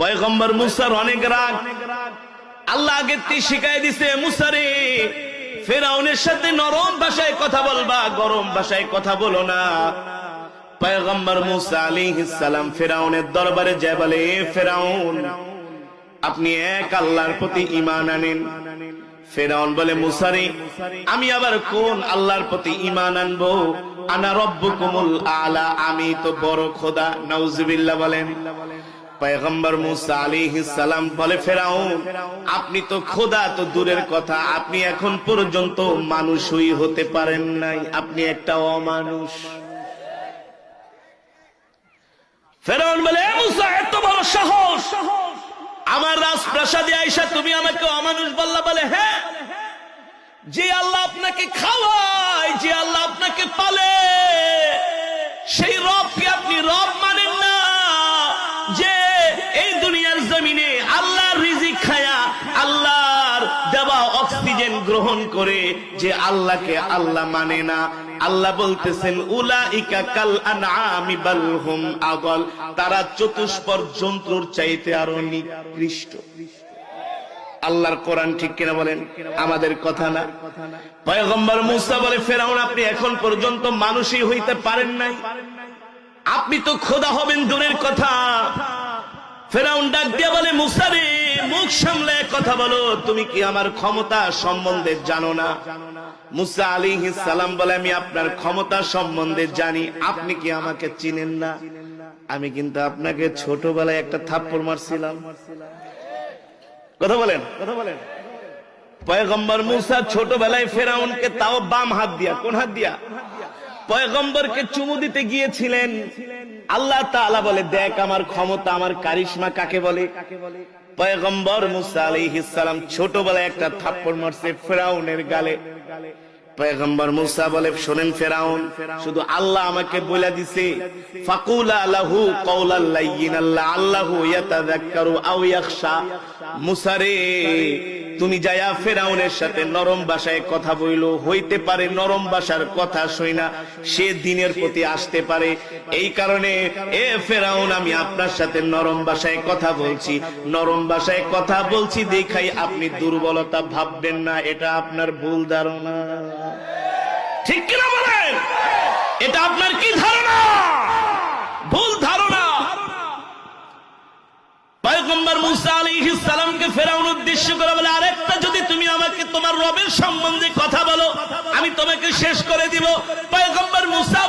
পয়গম্বর মুসার অনেক রাগ। আল্লাহ আগের তি শিখাই দিছে মুসারে ফেরাউনের সাথে নরম ভাষায় কথা বলবা, গরম ভাষায় কথা বলো না। পয়গম্বর মুসা আলাইহিস সালাম ফেরাউনের দরবারে যায় বলে ফেরাউন, আপনি এক আল্লাহর প্রতি ইমান আনেন। ফেরাউন বলে মুসারে আমি আবার কোন আল্লাহর প্রতি ইমান আনব? আনা রব্বুকুমুল আলা, আমি তো বড় খোদা। নাউজুবিল্লাহ বলেন পয়গম্বর মুসা আলাইহিস সালাম বলে, ফেরাউন, আপনি তো খোদা তো দূরের কথা, আপনি এখন পর্যন্ত মানুষই হতে পারেন নাই, আপনি একটা অমানুষ। ফেরাউন বলে মুসা সাহস! আমার রাজপ্রাসাদে আইসা তুমি আমাকে অমানুষ বললা বলে হ্যাঁ যে আল্লাহ আপনাকে খাওয়ায়, যে আল্লাহ আপনাকে পালে, সেই রবকে দেওয়া অক্সিজেন গ্রহণ করে যে আল্লাহকে আল্লাহ মানে না। আল্লাহ বলতেছেন, উলাইকা কাল আনআমি বাল হুম আগল তারা চতুষ্পর জন্তুর চাইতে আরও নিকৃষ্ট। আল্লাহর কোরআন ঠিক কিনা বলেন? আমাদের কথা না। পয়গম্বর মুসা বলে, ফেরাউন, আপনি এখন পর্যন্ত মানুষই হইতে পারেন নাই। আপনি তো খোদা হবেন দূরের কথা। ফেরাউন ডাক দিয়া বলে মুসারে মুখ সামলে কথা বলো, তুমি কি আমার ক্ষমতা সম্বন্ধে জানো না? মুসা আলী সালাম বলে, আমি আপনার ক্ষমতা সম্বন্ধে জানি, আপনি কি আমাকে চিনেন না? আমি কিন্তু আপনাকে ছোটবেলায় একটা থাপ্পড় মারছিলাম। কথা বলেন কথা বলেন। পয়গম্বর মুসা ছোটবেলায় ফেরাউনকে তাও বাম হাত দিয়া, কোন হাত দিয়া? পয়গম্বরকে চুমু দিতে গিয়েছিলেন। আল্লাহ তাআলা বলে, দেখ আমার ক্ষমতা, আমার কারিশমা কাকে বলে? পয়গম্বর মুসা আলাইহিস সালাম ছোটবেলায় একটা থাপ্পড় মারছে ফেরাউনের গালে। পয়গম্বর মুসা বলে, শোনেন ফেরাউন, শুধু আল্লাহ আমাকে বলে দিছে, ফাকুলা তুমি যায়া ফেরাউনের সাথে নরম ভাষায় কথা বইলো, হইতে পারে নরম ভাষার কথা শুইনা সে দিনের প্রতি আসতে পারে। এই কারণে, এ ফেরাউন, আমি আপনার সাথে নরম ভাষায় কথা বলছি। নরম ভাষায় কথা বলছি, দেখাই আপনি দুর্বলতা ভাববেন না, এটা আপনার ভুল ধারণা। ঠিক কিনা বলেন? এটা আপনার কি ধারণা? ভুল ধারণা। পয়গম্বর মুসা আলাইহিস সালামকে ফেরাউন উদ্দেশ্য করে বলে, আরেকটা যদি তুমি আমাকে তোমার রবের সম্বন্ধে কথা বলো, আমি তোমাকে শেষ করে দিব। পয়গম্বর মুসা